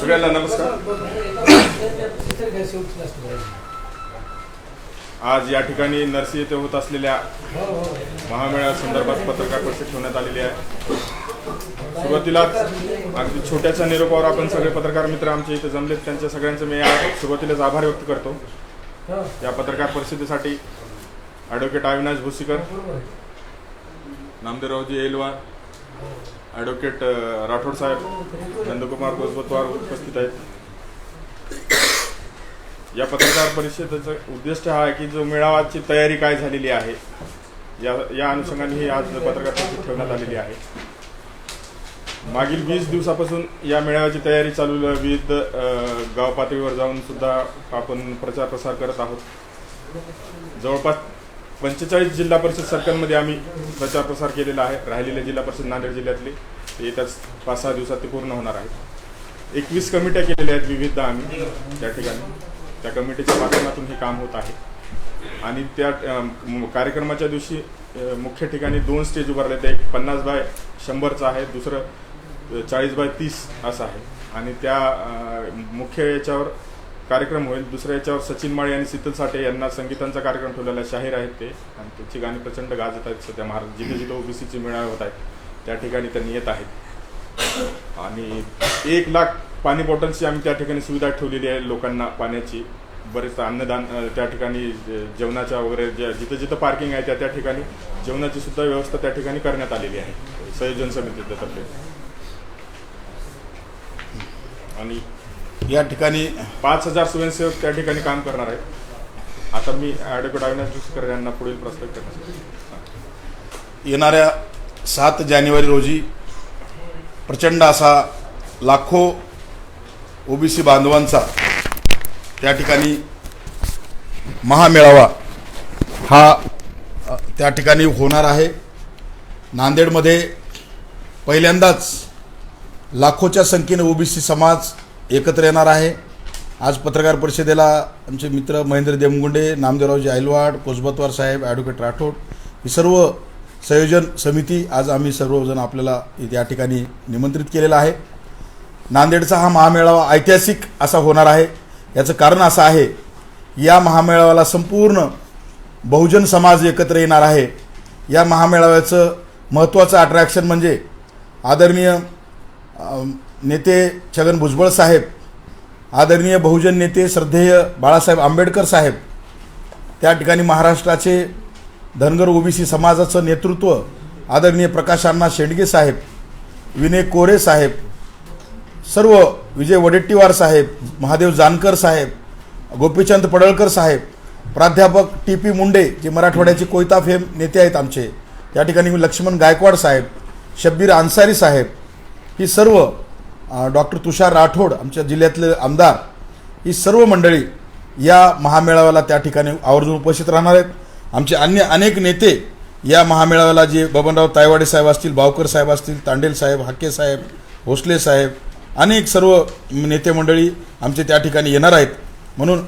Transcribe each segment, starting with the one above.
सगळ्यांना नमस्कार. आज या ठिकाणी नरसी येथे होत असलेल्या महामेळा संदर्भात पत्रकार परिषद ठेवण्यात आलेली आहे. सुरुवातीलाच अगदी छोट्याशा निरोपावर आपण सगळे पत्रकार मित्र आमचे इथे जमलेत. त्यांच्या सगळ्यांचे मी या सुरुवातीलाच आभार व्यक्त करतो. या पत्रकार परिषदेसाठी ॲडव्होकेट अविनाश भुसीकर नामदेवरावजी एलवार ॲडव्होकेट राठोड साहेब नंदकुमार गोजबतवार उपस्थित आहेत. या पत्रकार परिषदेचा उद्दिष्ट हा आहे की जो मेळावाची तयारी काय झालेली आहे या या अनुषंगाने ही आज पत्रकार परिषद ठेवण्यात आलेली आहे. मागील वीस दिवसापासून या मेळाव्याची तयारी चालू आहे. विविध गाव पातळीवर जाऊन सुद्धा आपण प्रचार प्रसार करत आहोत. जवळपास पंचेचाळीस जिल्हा परिषद सर्कलमध्ये आम्ही प्रचार प्रसार केलेला आहे. राहिलेले जिल्हा परिषद नांदेड जिल्ह्यातले. येत्याच पाच सहा दिवसात ते पूर्ण होणार आहेत एकवीस कमिट्या केलेल्या आहेत विविध आम्ही त्या ठिकाणी. त्या कमिटीच्या माध्यमातून हे काम होत आहे. आणि त्या कार्यक्रमाच्या दिवशी मुख्य ठिकाणी दोन स्टेज उभारले आहेत. एक पन्नास बाय शंभरचं आहे. दुसरं चाळीस बाय तीस असं आहे. आणि त्या मुख्य याच्यावर कार्यक्रम होईल. दुसऱ्या याच्यावर सचिन माळे आणि शीतल साठे यांना संगीतांचा कार्यक्रम ठेवलेला शाहीर आहेत ते. आणि त्यांची गाणी प्रचंड गाजत आहेत सध्या. महाराज जिथे जिथे ओबीसीचे मेळावे होत आहेत त्या ठिकाणी त्यांनी येत आहेत. आणि एक लाख पाणी बॉटल्सची आम्ही त्या ठिकाणी सुविधा ठेवलेली आहे लोकांना पाण्याची. बरेच अन्नदान त्या ठिकाणी जे- जेवणाच्या वगैरे ज्या जिथं जिथं पार्किंग आहे त्या त्या ठिकाणी जेवणाची सुद्धा व्यवस्था त्या ठिकाणी करण्यात आलेली आहे. संयोजन समितीतर्फे. आणि या ठिकाणी पाच हजार स्वयंसेवक त्या ठिकाणी काम करणार आहेत. आता मी ॲडव्होकेट अविनाश दुसकर यांना पुढील प्रस्ताव करणार येणाऱ्या सात जानेवारी रोजी प्रचंड असा लाखो ओबीसी बांधवांचा त्या ठिकाणी महामेळावा हा त्या ठिकाणी होणार आहे. नांदेडमध्ये पहिल्यांदाच लाखोच्या संख्येने ओबीसी समाज एकत्र येणार आहे. आज पत्रकार परिषदेला आमचे मित्र महेंद्र देमगुंडे नामदेवरावजी आयलवाड कोसबतवार साहेब ॲडव्होकेट राठोड ही सर्व संयोजन समिती आज आम्ही सर्वजण आपल्याला या ठिकाणी निमंत्रित केलेला आहे. नांदेडचा हा महामेळावा ऐतिहासिक असा होणार आहे. याचं कारण असं आहे या महामेळाव्याला संपूर्ण बहुजन समाज एकत्र येणार आहे. या महामेळाव्याचं महत्त्वाचं अट्रॅक्शन म्हणजे आदरणीय नेते छगन भुजबळ साहेब आदरणीय बहुजन नेते श्रद्धेय बाळासाहेब आंबेडकर साहेब त्या ठिकाणी महाराष्ट्राचे धनगर ओबीसी समाजाचं नेतृत्व आदरणीय प्रकाश अण्णा शेंडगे साहेब विनय कोरे साहेब सर्व विजय वडेट्टीवार साहेब महादेव जानकर साहेब गोपीचंद पडळकर साहेब प्राध्यापक टी पी मुंडे जे मराठवाड्याचे कोयता फेम नेते आहेत आमचे त्या ठिकाणी लक्ष्मण गायकवाड साहेब शब्बीर अन्सारी साहेब ही सर्व डॉक्टर तुषार राठोड आमच्या जिल्ह्यातले आमदार ही सर्व मंडळी या महामेळाव्याला त्या ठिकाणी आवर्जून उपस्थित राहणार आहेत. आमचे अन्य अनेक नेते या महामेळाव्याला जे बबनराव तायवाडे साहेब असतील बावकर साहेब असतील तांडेल साहेब हाके साहेब भोसले साहेब अनेक सर्व नेते मंडळी आमचे त्या ठिकाणी येणार आहेत. म्हणून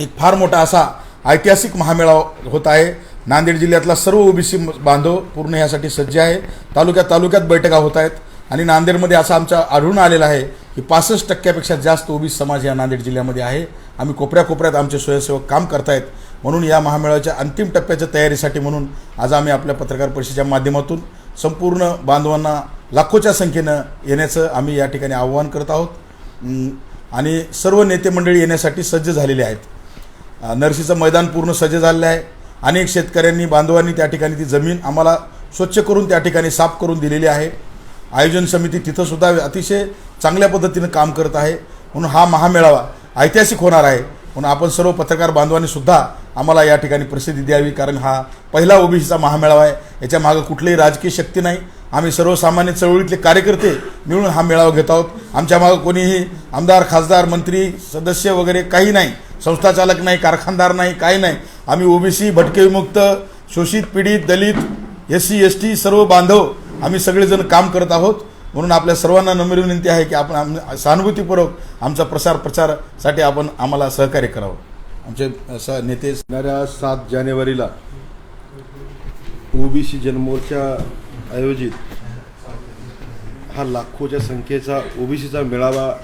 एक फार मोठा असा ऐतिहासिक महामेळावा होत आहे. नांदेड जिल्ह्यातला सर्व ओबीसी बांधव पूर्ण यासाठी सज्ज आहे. तालुक्यात तालुक्यात बैठका होत आहेत. आणि नांदेडमध्ये असं आमचा आढळून आलेला आहे की पासष्ट टक्क्यापेक्षा जास्त ओबीसी समाज या नांदेड जिल्ह्यामध्ये आहे. आम्ही कोपऱ्या कोपऱ्यात आमचे स्वयंसेवक काम करतायत. म्हणून या महामेळाव्याच्या अंतिम टप्प्याच्या तयारीसाठी म्हणून आज आम्ही आपल्या पत्रकार परिषदेच्या माध्यमातून संपूर्ण बांधवांना लाखोच्या संख्येनं येण्याचं आम्ही या ठिकाणी आव्हान करत आहोत. आणि सर्व नेते मंडळी येण्यासाठी सज्ज झालेले आहेत. नर्सीचं नरसीचं मैदान पूर्ण सज्ज झालेलं आहे. अनेक शेतकऱ्यांनी बांधवांनी त्या ठिकाणी ती जमीन आम्हाला स्वच्छ करून त्या ठिकाणी साफ करून दिलेली आहे. आयोजन समिती तिथंसुद्धा अतिशय चांगल्या पद्धतीनं काम करत आहे. म्हणून हा महामेळावा ऐतिहासिक होणार आहे. म्हणून आपण सर्व पत्रकार बांधवांनी सुद्धा आम्हाला या ठिकाणी प्रसिद्धी द्यावी कारण हा पहिला ओबीसीचा महामेळावा आहे. याच्या मागं कुठलीही राजकीय शक्ती नाही. आम्ही सर्वसामान्य चळवळीतले कार्यकर्ते मिळून हा मेळावा घेत आहोत. आमच्या मागं कोणीही आमदार खासदार मंत्री सदस्य वगैरे काही नाही. संस्थाचालक नाही कारखानदार नाही काही नाही. आम्ही ओबीसी भटके विमुक्त शोषित पीडित दलित एस सी एस टी सर्व बांधव आम्ही सगळेजण काम करत आहोत. म्हणून आपल्या सर्वांना नम्र विनंती आहे की आपण आम- सहानुभूतीपूर्वक आमचा प्रसार प्रचारासाठी आपण आम्हाला सहकार्य करावं. आमचे स नेते येणाऱ्या सात जानेवारीला ओबीसी जनमोर्चा आयोजित हा लाखोच्या संख्येचा ओबीसीचा मेळावा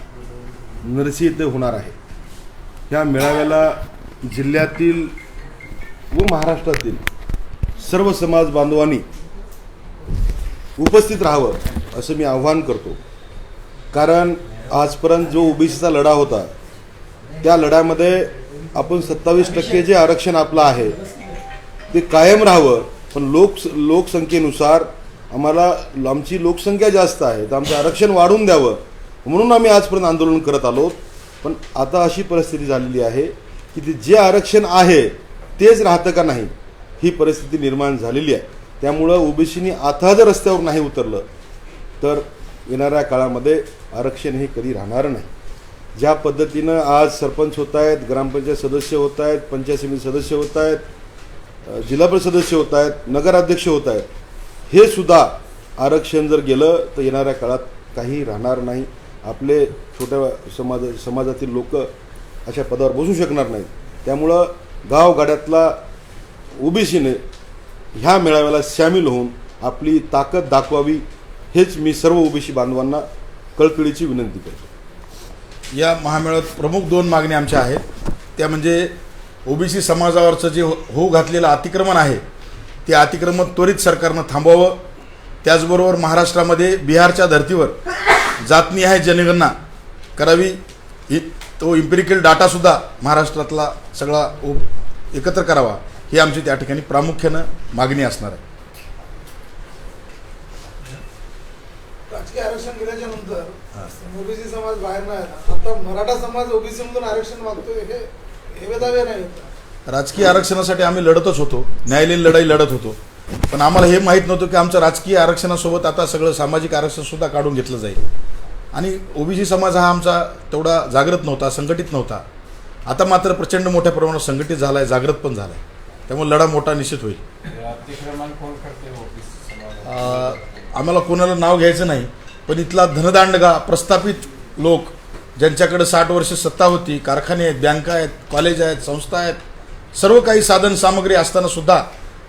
नरसी येथे होणार आहे. ह्या मेळाव्याला जिल्ह्यातील व महाराष्ट्रातील सर्व समाज बांधवांनी उपस्थित राहावं असं मी आव्हान करतो. कारण आजपर्यंत जो ओबीसीचा लढा होता त्या लढ्यामध्ये आपण सत्तावीस टक्के जे आरक्षण आपलं आहे ते कायम राहावं. पण लोक लोकसंख्येनुसार आम्हाला आमची लोकसंख्या जास्त आहे तर आमचं आरक्षण वाढवून द्यावं. म्हणून आम्ही आजपर्यंत आंदोलन करत आलो. पण आता अशी परिस्थिती झालेली आहे की ते जे आरक्षण आहे तेच राहतं का नाही ही परिस्थिती निर्माण झालेली आहे. त्यामुळं ओबीसीनी आता जर रस्त्यावर नाही उतरलं तर येणाऱ्या काळामध्ये आरक्षण हे कधी राहणार नाही. ज्या पद्धतीनं आज सरपंच होत आहेत ग्रामपंचायत सदस्य होत आहेत पंचायत समिती सदस्य होत आहेत जिल्हा परिषद सदस्य होत आहेत नगराध्यक्ष होत आहेत हे सुद्धा आरक्षण जर गेलं तर येणाऱ्या काळात काही राहणार नाही. आपले छोट्या समाज समाजातील लोक अशा पदावर बसू शकणार नाहीत. त्यामुळं गावगाड्यातला ओबीसीने ह्या मेळाव्याला सामील होऊन आपली ताकद दाखवावी हेच मी सर्व ओबीसी बांधवांना कळकळीची विनंती करतो. या महामेळात प्रमुख दोन मागण्या आमच्या आहेत. त्या म्हणजे ओबीसी समाजावरचं जे हो होऊ घातलेलं अतिक्रमण आहे ते अतिक्रमण त्वरित सरकारनं थांबवावं. त्याचबरोबर महाराष्ट्रामध्ये बिहारच्या धर्तीवर जातनिहाय जनगणना करावी. तो इम्पेरिकल डाटासुद्धा महाराष्ट्रातला सगळा एकत्र करावा. ही आमची त्या ठिकाणी प्रामुख्यानं मागणी असणार आहे. राजकीय आरक्षण दिल्याच्या नंतर ओबीसी समाज बाहेर नाही आता मराठा समाज ओबीसी मधून आरक्षण मागतोय हे हे दावे नाही. राजकीय आरक्षणासाठी आम्ही लढतच होतो. न्यायालयीन लढाई लढत होतो. पण आम्हाला हे माहीत नव्हतं की आमचं राजकीय आरक्षणासोबत आता सगळं सामाजिक आरक्षण सुद्धा काढून घेतलं जाईल. आणि ओबीसी समाज हा आमचा तेवढा जागृत नव्हता संघटित नव्हता. आता मात्र प्रचंड मोठ्या प्रमाणात संघटित झाला आहे जागृत पण झाला आहे त्यामुळे लढा मोठा निश्चित होईल. अ, आम्हाला कोणाला नाव घ्यायचं नाही पण इथला धनदांडगा प्रस्थापित लोक ज्यांच्याकडे साठ वर्ष सत्ता होती कारखाने आहेत बँका आहेत कॉलेज आहेत संस्था आहेत सर्व काही साधन सामग्री असताना सुद्धा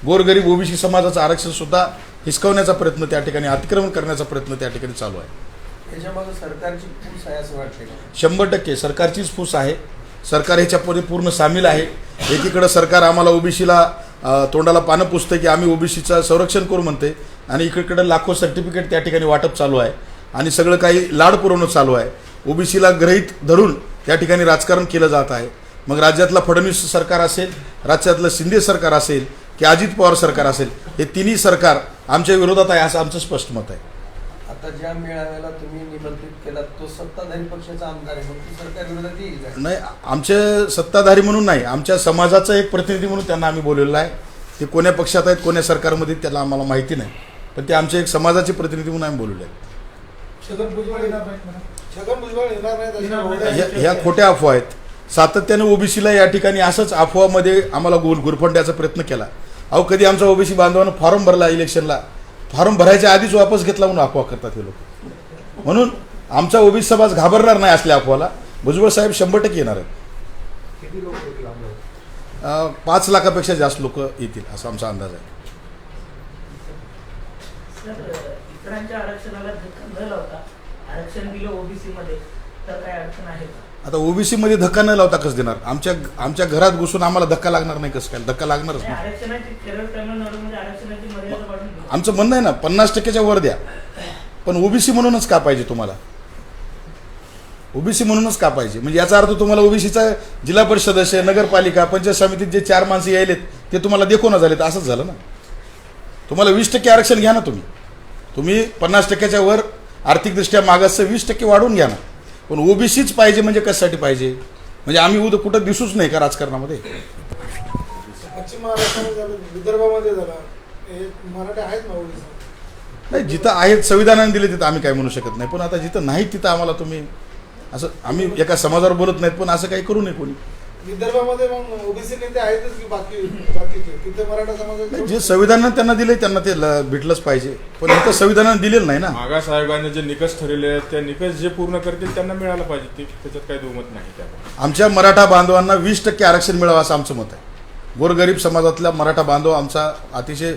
गोरगरीब ओबीसी समाजाचं आरक्षण सुद्धा हिसकवण्याचा प्रयत्न त्या ठिकाणी अतिक्रमण करण्याचा प्रयत्न त्या ठिकाणी चालू आहे. त्याच्यामध्ये सरकारची फूस आहे असं वाटते? शंभर टक्के सरकारचीच फूस आहे. सरकार ह्याच्यामध्ये पूर्ण सामील आहे. एकीकडं सरकार आम्हाला ओबीसीला तोंडाला पानं पुसतं की आम्ही ओबीसीचं संरक्षण करू म्हणते. आणि इकडकडं लाखो सर्टिफिकेट त्या ठिकाणी वाटप चालू आहे. आणि सगळं काही लाड पुरवणं चालू आहे. ओबीसीला ग्रहित धरून त्या ठिकाणी राजकारण केलं जात आहे. मग राज्यातलं फडणवीस सरकार असेल राज्यातलं शिंदे सरकार असेल की अजित पवार सरकार असेल हे तिन्ही सरकार आमच्या विरोधात आहे असं आमचं स्पष्ट मत आहे. आता ज्या मेळाव्याला तुम्ही निमंत्रित केला तो सत्ताधारी पक्षाचा आमदार आहे. म्हणून सरकार विरोधात येईल का? नाही आमचे सत्ताधारी म्हणून नाही आमच्या समाजाचा एक प्रतिनिधी म्हणून त्यांना आम्ही बोलवलेलं आहे. ते कोण्या पक्षात आहेत कोण्या सरकारमध्ये त्याला आम्हाला माहिती नाही. पण ते आमचे एक समाजाचे प्रतिनिधी म्हणून आम्ही बोलवले आहेत छगन भुजबळ येणार नाहीत म्हणा. छगन भुजबळ येणार नाहीत अशा ह्या खोट्या अफवा आहेत. सातत्याने ओबीसीला या ठिकाणी असंच अफवामध्ये आम्हाला गुर गुरफंड्याचा प्रयत्न केला. अहो कधी आमचा ओबीसी बांधवानं फॉर्म भरला इलेक्शनला? फॉर्म भरायच्या आधीच वापस घेतला म्हणून अफवा करतात हे लोक. म्हणून आमचा ओबीसी समाज घाबरणार नाही असल्या अफवाला. भुजबळ साहेब शंभर टक्के येणार आहेत. पाच लाखापेक्षा जास्त लोक येतील असा आमचा अंदाज आहे. सर इतरांच्या आरक्षणाला धक्का न लावता आरक्षण दिलं ओबीसी मध्ये तर काय अडचण आहे का? आता ओबीसी मध्ये धक्का न लावता कसं देणार? आमच्या आमच्या घरात घुसून आम्हाला धक्का लागणार नाही कसं काय? धक्का लागणारच नाही, आमचं म्हणणं आहे ना पन्नास टक्क्याच्या वर द्या. पण ओबीसी म्हणूनच का पाहिजे तुम्हाला? ओबीसी म्हणूनच का पाहिजे? म्हणजे याचा अर्थ तुम्हाला ओबीसीचा जिल्हा परिषद सदस्य नगरपालिका पंचायत समितीत जे चार माणसं यायलेत ते तुम्हाला देखून झालेत. असंच झालं ना? तुम्हाला वीस टक्के आरक्षण घ्या ना तुम्ही. तुम्ही पन्नास टक्क्याच्या वर आर्थिकदृष्ट्या मागासचं वीस टक्के वाढवून घ्या ना. पण ओबीसीच पाहिजे म्हणजे कशासाठी पाहिजे? म्हणजे आम्ही उद्या कुठं दिसूच नाही का राजकारणामध्ये? पश्चिम महाराष्ट्रामध्ये झालं विदर्भामध्ये झालं. मराठा आहेत ना नाही जिथं आहेत संविधानाने दिले तिथं आम्ही काय म्हणू शकत नाही. पण आता जिथं नाही तिथं आम्हाला तुम्ही असं आम्ही एका समाजावर बोलत नाहीत पण असं काही करू नये कोणी. विदर्भामध्ये मग ओबीसी नेते आहेतच की बाकी बाकीचे? तिथे मराठा नाही, समाजाचे जे संविधानानं त्यांना दिले त्यांना ते ल- भेटलंच पाहिजे. पण इथं संविधानानं दिलेलं नाही ना. मागा साहेबांनी जे निकष ठरवले आहेत त्या निकष जे पूर्ण करतील त्यांना मिळायला पाहिजे. ते त्याच्यात काही दुमत नाही त्यामुळे आमच्या मराठा बांधवांना वीस टक्के आरक्षण मिळावं असं आमचं मत आहे. गोरगरीब समाजातला मराठा बांधव आमचा अतिशय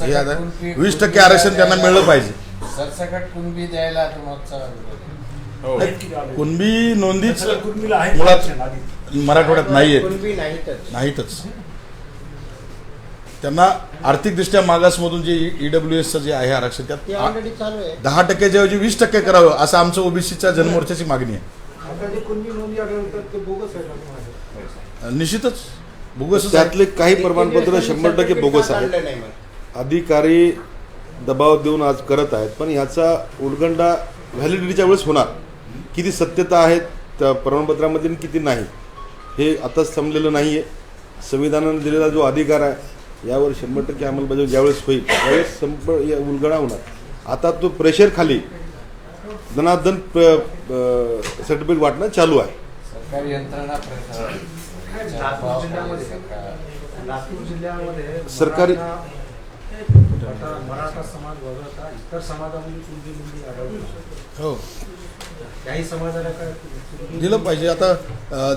हे आहे. वीस टक्के आरक्षण त्यांना मिळलं पाहिजे. सरसकट कुणबी द्यायला तुमचा हो. कुणबी नोंदीच कुर्मीला आहे मुळात आरक्षण आधी. मराठवाड्यात नाहीये कुणबी नाहीतच. नाहीतच. त्यांना आर्थिकदृष्ट्या मागासमधून जे ईडब्ल्यू एसचं जे आहे आरक्षण ते त्यात ऑलरेडी चालू आहे. दहा टक्क्याच्या ऐवजी वीस टक्के करावं असं आमचं ओबीसीच्या जनमोर्चाची मागणी आहे. आता जे कुणबी नोंदी आढळतात ते बोगस आहेत असं म्हणायचं. निश्चितच. बोगसच आहे. त्यातले काही प्रमाणपत्र शंभर टक्के बोगस आहेत. अधिकारी दबाव देऊन आज करत आहेत पण ह्याचा उलगंडा व्हॅलिडिटीच्या वेळेस होणार. किती सत्यता आहेत त्या प्रमाणपत्रामध्ये किती नाही हे आताच समजलेलं नाही आहे संविधानाने दिलेला जो अधिकार आहे यावर शंभर टक्के अंमलबजावणी ज्यावेळेस होईल त्यावेळेस संप या उलगडा होणार. आता तो प्रेशर खाली दनादन सर्टिफिकेट वाटणं चालू आहे. सरकारी यंत्रणा लातूर जिल्ह्यामध्ये लातूर जिल्ह्यामध्ये सरकारी- मराठा समाज वगळता इतर समाजामध्ये कुणबी हो. त्याही समाजाला काय दिलं पाहिजे. आता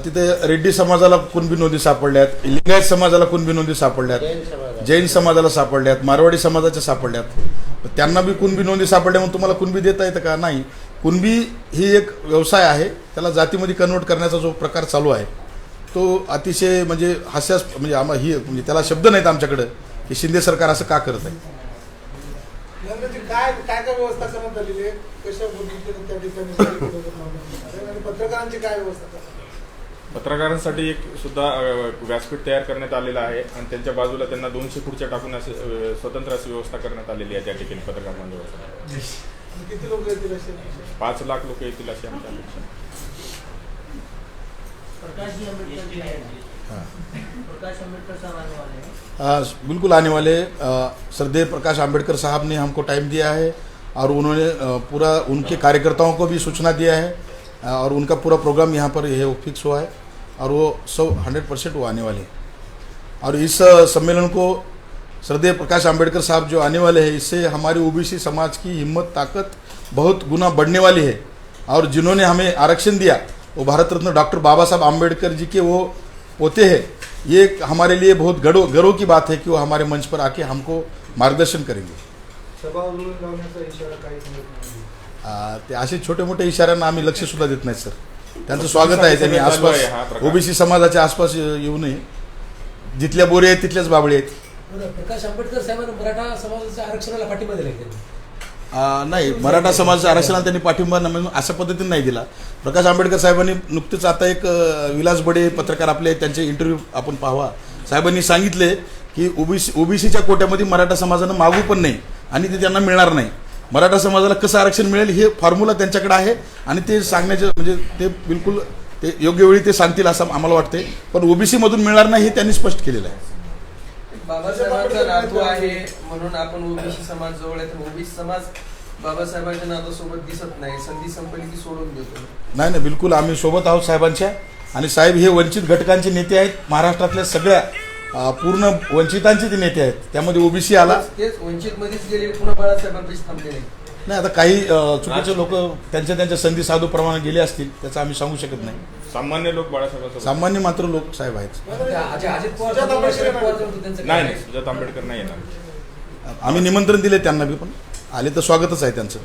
तिथे रेड्डी समाजाला कुणबी नोंदी सापडल्यात लिंगायत समाजाला कुणबी नोंदी सापडल्यात जैन समाजाला सापडल्यात मारवाडी समाजाच्या सापडल्यात. त्यांना बी कुणबी नोंदी सापडल्या म्हणून तुम्हाला कुणबी देता येतं का? नाही. कुणबी ही एक व्यवसाय आहे. त्याला जातीमध्ये कन्वर्ट करण्याचा जो प्रकार चालू आहे तो अतिशय म्हणजे हास्यास म्हणजे आम्हा ही म्हणजे त्याला शब्द नाहीत आमच्याकडं की शिंदे सरकार असं का करत आहे लग्नाची काय काय काय व्यवस्था करण्यात आलेली आहे कशा पद्धतीने त्या ठिकाणी काय केलं जातं? आणि पत्रकारांची काय व्यवस्था करण्यात आली? पत्रकारांसाठी एक सुद्धा व्यासपीठ तयार करण्यात आलेलं आहे आणि त्यांच्या बाजूला त्यांना दोनशे खुर्च्या टाकून असे स्वतंत्र अशी व्यवस्था करण्यात आलेली आहे त्या ठिकाणी पत्रकार बांधवांसाठी आणि किती लोक येतील असे पाच लाख लोक येतील अशी आमची अपेक्षा. प्रकाश जी हाँ। प्रकाश आंबेडकर साहब आने वाले बिल्कुल आने वाले श्रद्धेय प्रकाश आंबेडकर साहब ने हमको टाइम दिया है और उन्होंने पूरा उनके कार्यकर्ताओं को भी सूचना दिया है और उनका पूरा प्रोग्राम यहाँ पर है वो फिक्स हुआ है और वो सब हंड्रेड परसेंट वो आने वाले हैं। और इस सम्मेलन को श्रद्धेय प्रकाश आंबेडकर साहब जो आने वाले हैं इससे हमारी ओबीसी समाज की हिम्मत ताकत बहुत गुना बढ़ने वाली है और जिन्होंने हमें आरक्षण दिया वो भारत रत्न डॉक्टर बाबा साहब आम्बेडकर जी के वो पोते हैं। ये हमारे लिए बहुत गर्व गर्व की बात है कि वो हमारे मंच पर आके हमको मार्गदर्शन करेंगे. आ, ते असे छोटे मोठे इशाऱ्यांना आम्ही लक्ष सुद्धा देत नाही सर. त्यांचं स्वागत आहे त्यांनी हा आसपास. ओबीसी समाजाच्या आसपास येऊ नये. जिथल्या बोरी आहेत तिथल्याच बाबळी आहेत. प्रकाश आंबेडकर साहेबांनी मराठा समाजाच्या आरक्षणाला पाठिंबा दिला नाही मराठा समाज आरक्षणाला त्यांनी पाठिंबा न- म्हणून अशा पद्धतीने नाही दिला. प्रकाश आंबेडकर साहेबांनी नुकतेच आता एक विलास बडे पत्रकार आपले त्यांचे इंटरव्ह्यू आपण पाहावा. साहेबांनी सांगितले की ओबीसी ओबीसीच्या कोट्यामध्ये मराठा समाजानं मागू पण नाही आणि ते त्यांना मिळणार नाही. मराठा समाजाला कसं आरक्षण मिळेल हे फॉर्म्युला त्यांच्याकडे आहे आणि ते सांगण्याचे म्हणजे ते बिलकुल ते योग्य वेळी ते सांगतील असं आम्हाला वाटते पण ओबीसीमधून मिळणार नाही हे त्यांनी स्पष्ट केलेलं आहे. बाबासाहेबांचा नातू आहे म्हणून आपण ओबीसी समाज जवळ आहे तर ओबीसी समाज बाबासाहेबांच्या नातासोबत दिसत नाही. संधी संपली की सोडून देतो. नाही नाही बिलकुल आम्ही सोबत आहोत साहेबांच्या. आणि साहेब हे वंचित घटकांचे नेते आहेत. महाराष्ट्रातल्या सगळ्या पूर्ण वंचितांचे ते नेते आहेत. त्यामध्ये ओबीसी आला. तेच वंचित मध्येच गेले पुन्हा बाळासाहेबांपाशी थांबले नाही नाही आता काही चुकीचे लोक त्यांच्या त्यांच्या संधी साधू प्रमाणे गेले असतील त्याचं आम्ही सांगू शकत नाही. सामान्य लोक बाळासाहेबांसोबत सामान्य मात्र लोक साहेब आहेत? नाही सुजात आंबेडकर नाही येणार. आम्ही निमंत्रण दिले त्यांना बी पण. आले तर स्वागतच आहे त्यांचं.